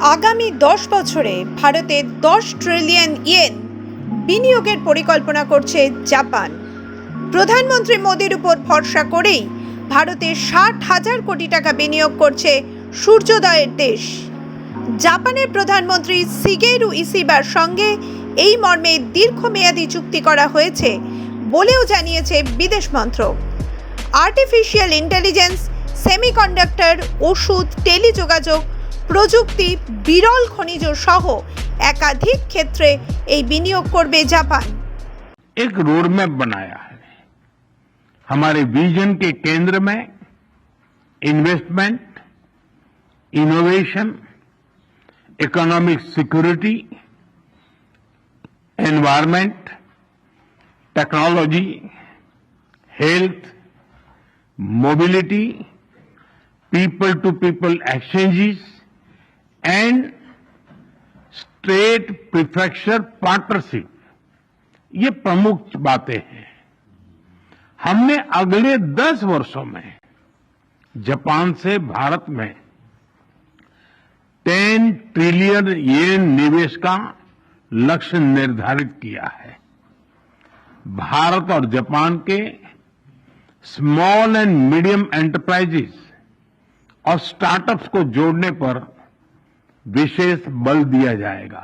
আগামী দশ বছরে ভারতে দশ ট্রিলিয়ন ইয়েন বিনিয়োগের পরিকল্পনা করছে জাপান। প্রধানমন্ত্রী মোদীর উপর ভরসা করেই ভারতে ষাট হাজার কোটি টাকা বিনিয়োগ করছে সূর্যোদয়ের দেশ। জাপানের প্রধানমন্ত্রী সিগেরু ইসিবার সঙ্গে এই মর্মে দীর্ঘমেয়াদী চুক্তি করা হয়েছে বলেও জানিয়েছে বিদেশ মন্ত্রক। আর্টিফিশিয়াল ইন্টেলিজেন্স সেমিকন্ডাক্টর ওষুধ, টেলিযোগাযোগ প্রযুক্তি বিরল খনিজ সহ একাধিক ক্ষেত্রে এই বিনিয়োগ করবে জাপান एक रोड मैप बनाया है हमारे विजन के केंद्र में investment innovation economic security environment technology health mobility people to people exchanges and state prefecture partnership. ये प्रमुख बातें हैं। हमने अगले दस वर्षों में जापान से भारत में टेन ट्रिलियन येन निवेश का लक्ष्य निर्धारित किया है। भारत और जापान के स्मॉल एंड मीडियम एंटरप्राइजेस और स्टार्टअप्स को जोड़ने पर বিশেষ বল দিয়া যায়গা।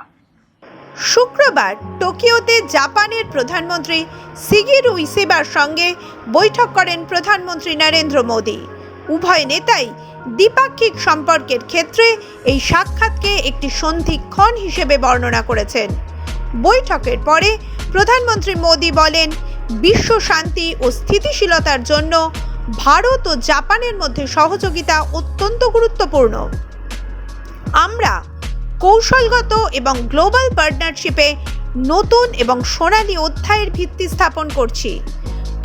শুক্রবার টোকিওতে জাপানের প্রধানমন্ত্রী সিগিরু ইসেবার সঙ্গে বৈঠক করেন প্রধানমন্ত্রী নরেন্দ্র মোদী। উভয় নেতাই দ্বিপাক্ষিক সম্পর্কের ক্ষেত্রে এই সাক্ষাৎকে একটি সন্ধিক্ষণ হিসেবে বর্ণনা করেছেন। বৈঠকের পরে প্রধানমন্ত্রী মোদী বলেন, বিশ্ব শান্তি ও স্থিতিশীলতার জন্য ভারত ও জাপানের মধ্যে সহযোগিতা অত্যন্ত গুরুত্বপূর্ণ। আমরা কৌশলগত এবং গ্লোবাল পার্টনারশিপে নতুন এবং সোনালী অধ্যায়ের ভিত্তি স্থাপন করছি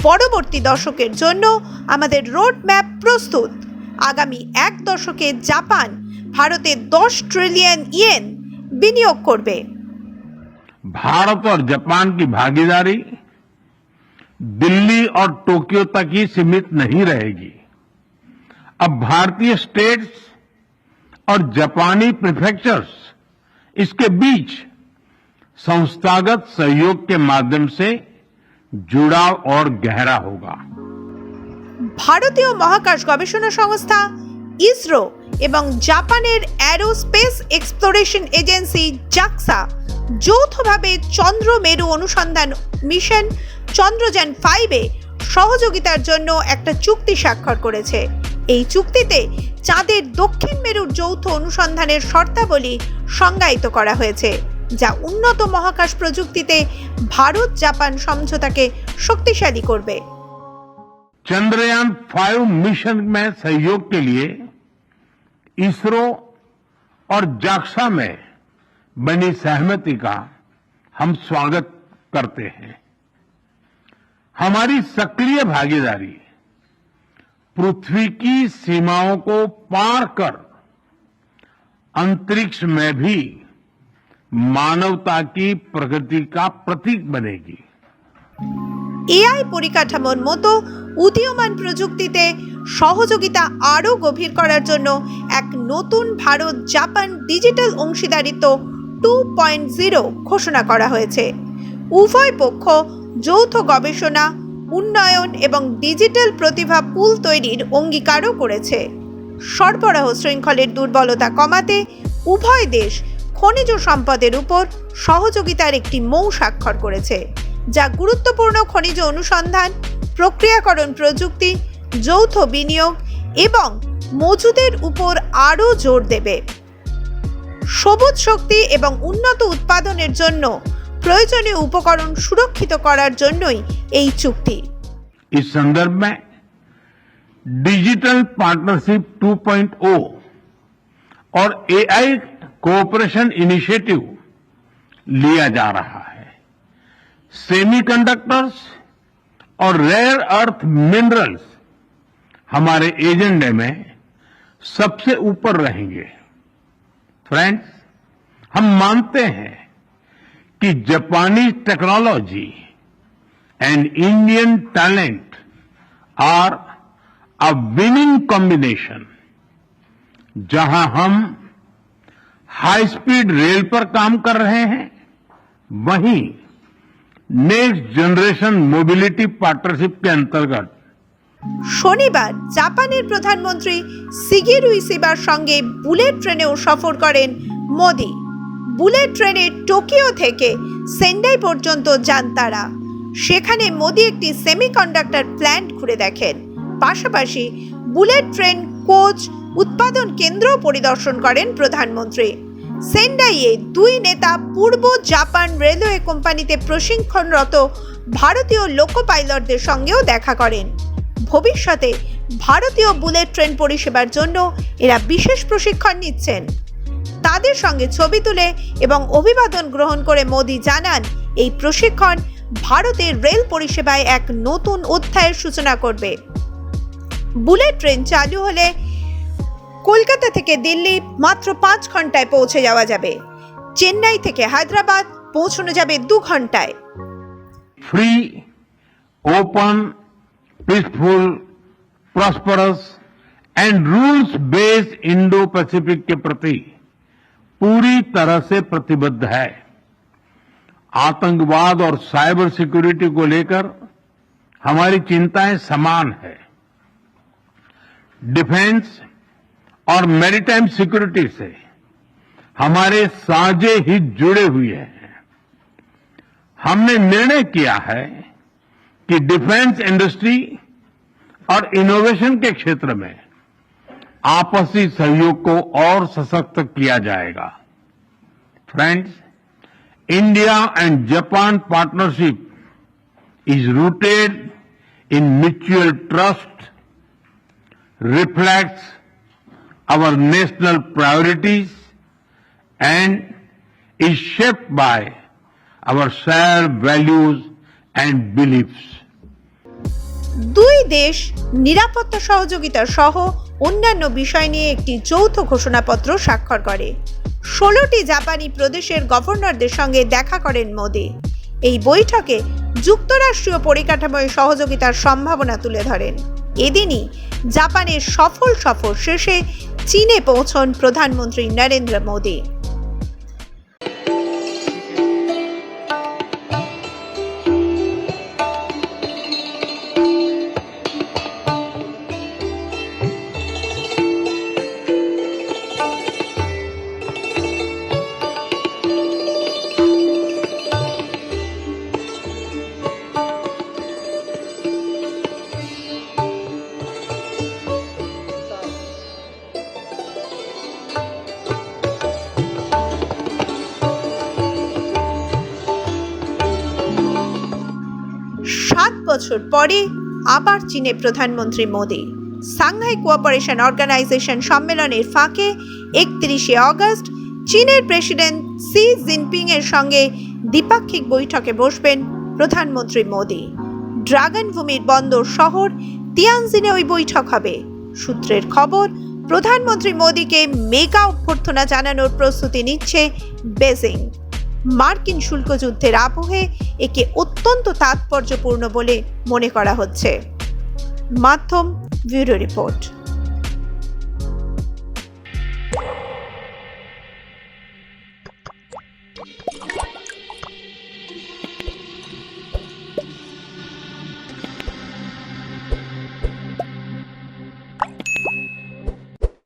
পরবর্তী দশকের জন্য আমাদের রোড ম্যাপ প্রস্তুত আগামী এক দশকে জাপান ভারতে দশ ট্রিলিয়ন ইয়েন বিনিয়োগ করবে भारत और जापान की भागीदारी दिल्ली और टोक्यो तक ही सीमित नहीं रहेगी अब भारतीय स्टेट्स और जापानी प्रिफेक्चर्स इसके बीच संस्थागत सहयोग के माध्यम से जुड़ाव और गहरा होगा ভারতীয় মহাকাশ গবেষণা সংস্থা ইসরো এবং জাপানের অ্যারোস্পেস এক্সপ্লোরেশন এজেন্সি জাক্সা যৌথভাবে চন্দ্র মেরু অনুসন্ধান মিশন চন্দ্রযান ফাইভে সহযোগিতার জন্য একটা চুক্তি স্বাক্ষর করেছে এই চুক্তিতে চাঁদের দক্ষিণ মেরুর যৌথ অনুসন্ধানের শর্তাবলী সংজ্ঞায়িত করা হয়েছে যা উন্নত মহাকাশ প্রযুক্তিতে ভারত জাপান সমঝোতাকে শক্তিশালী করবে चंद्रयान फाइव मिशन में सहयोग के लिए इसरो और जाक्सा में बनी सहमति का हम स्वागत करते हैं हमारी सक्रिय भागीदारी पृथ्वी की सीमाओं को पार कर अंतरिक्ष में भी मानवता की प्रगति का प्रतीक बनेगी এআই পরিকাঠামোর মতো উদীয়মান প্রযুক্তিতে সহযোগিতা আরও গভীর করার জন্য এক নতুন ভারত জাপান ডিজিটাল অংশীদারিত্ব টু পয়েন্ট জিরো ঘোষণা করা হয়েছে উভয় পক্ষ যৌথ গবেষণা উন্নয়ন এবং ডিজিটাল প্রতিভা পুল তৈরির অঙ্গীকারও করেছে। সরবরাহ শৃঙ্খলের দুর্বলতা কমাতে উভয় দেশ খনিজ সম্পদের উপর সহযোগিতার একটি মৌ স্বাক্ষর করেছে, যা গুরুত্বপূর্ণ খনিজ অনুসন্ধান, প্রক্রিয়াকরণ প্রযুক্তি, যৌথ বিনিয়োগ এবং মজুদের উপর আরও জোর দেবে। সবুজ শক্তি এবং উন্নত উৎপাদনের জন্য প্রয়োজনীয় উপকরণ সুরক্ষিত করার জন্যই এই চুক্তি इस संदर्भ में डिजिटल पार्टनरशिप 2.0 और एआई कोऑपरेशन इनिशिएटिव लिया जा रहा है सेमीकंडक्टर्स और रेयर अर्थ मिनरल्स हमारे एजेंडे में सबसे ऊपर रहेंगे फ्रेंड्स हम मानते हैं कि जापानी technology and Indian talent are a winning combination जहां हम हाई स्पीड रेल पर काम कर रहे हैं वहीं नेक्स्ट जनरेशन मोबिलिटी पार्टनरशिप के अंतर्गत শনিবার জাপানের প্রধানমন্ত্রী সিগেরু ইসিবার সঙ্গে বুলেট ট্রেনেও সফর করেন মোদি বুলেট ট্রেনে টোকিও থেকে সেন্ডাই পর্যন্ত যান তারা। সেখানে মোদি একটি সেমিকন্ডাক্টর প্ল্যান্ট ঘুরে দেখেন। পাশাপাশি বুলেট ট্রেন কোচ উৎপাদন কেন্দ্র পরিদর্শন করেন প্রধানমন্ত্রী। সেন্ডাইয়ে দুই নেতা পূর্ব জাপান রেলওয়ে কোম্পানিতে প্রশিক্ষণরত ভারতীয় লোকো পাইলটদের সঙ্গেও দেখা করেন। ভবিষ্যতে ভারতীয় বুলেট ট্রেন পরিষেবার জন্য এরা বিশেষ প্রশিক্ষণ নিচ্ছেন। তাদের সঙ্গে ছবি তুলে এবং অভিবাদন গ্রহণ করে মোদি জানান এই প্রশিক্ষণ ভারতের রেল পরিষেবায় এক নতুন অধ্যায়ের সূচনা করবে বুলেট ট্রেন চালু হলে কলকাতা থেকে দিল্লি মাত্র পাঁচ ঘন্টায় পৌঁছে যাওয়া যাবে চেন্নাই থেকে হায়দ্রাবাদ পৌঁছানো যাবে দু ঘন্টায় free, open, peaceful, prosperous and rules based Indo Pacific के प्रति पूरी तरह से प्रतिबद्ध है। आतंकवाद और साइबर सिक्योरिटी को लेकर हमारी चिंताएँ समान है। डिफेंस और मैरीटाइम सिक्योरिटी से हमारे साझे ही जुड़े हुए हैं। हमने निर्णय किया है कि डिफेंस इंडस्ट्री और इनोवेशन के क्षेत्र में आपसी सहयोग को और सशक्त किया जाएगा। Friends India and Japan partnership is rooted in mutual trust reflects our national priorities and is shaped by our share values and beliefs দুই দেশ নিরাপত্তা সহযোগিতা সহ অন্যান্য বিষয় নিয়ে একটি যৌথ ঘোষণাপত্র স্বাক্ষর করে। ষোলোটি জাপানি প্রদেশের গভর্নরদের সঙ্গে দেখা করেন মোদি। এই বৈঠকে যুক্তরাষ্ট্রীয় পরিকাঠামোয় সহযোগিতার সম্ভাবনা তুলে ধরেন। এদিনই জাপানের সফল সফর শেষে চীনে পৌঁছন প্রধানমন্ত্রী নরেন্দ্র মোদী। বছর পরে আবার চীনে প্রধানমন্ত্রী মোদী। সাংহাই কোঅপারেশন অর্গানাইজেশন সম্মেলনের ফাঁকে একত্রিশে অগস্ট চীনের প্রেসিডেন্ট সি জিনপিং এর সঙ্গে দ্বিপাক্ষিক বৈঠকে বসবেন প্রধানমন্ত্রী মোদী। ড্রাগন ভূমির বন্দর শহর তিয়ানজিনে ওই বৈঠক হবে। সূত্রের খবর, প্রধানমন্ত্রী মোদীকে মেগা অভ্যর্থনা জানানোর প্রস্তুতি নিচ্ছে বেজিং। মার্কিন শুল্ক যুদ্ধের আবহে একে অত্যন্ত তাৎপর্যপূর্ণ বলে মনে করা হচ্ছে। মাধ্যম ব্যুরো রিপোর্ট।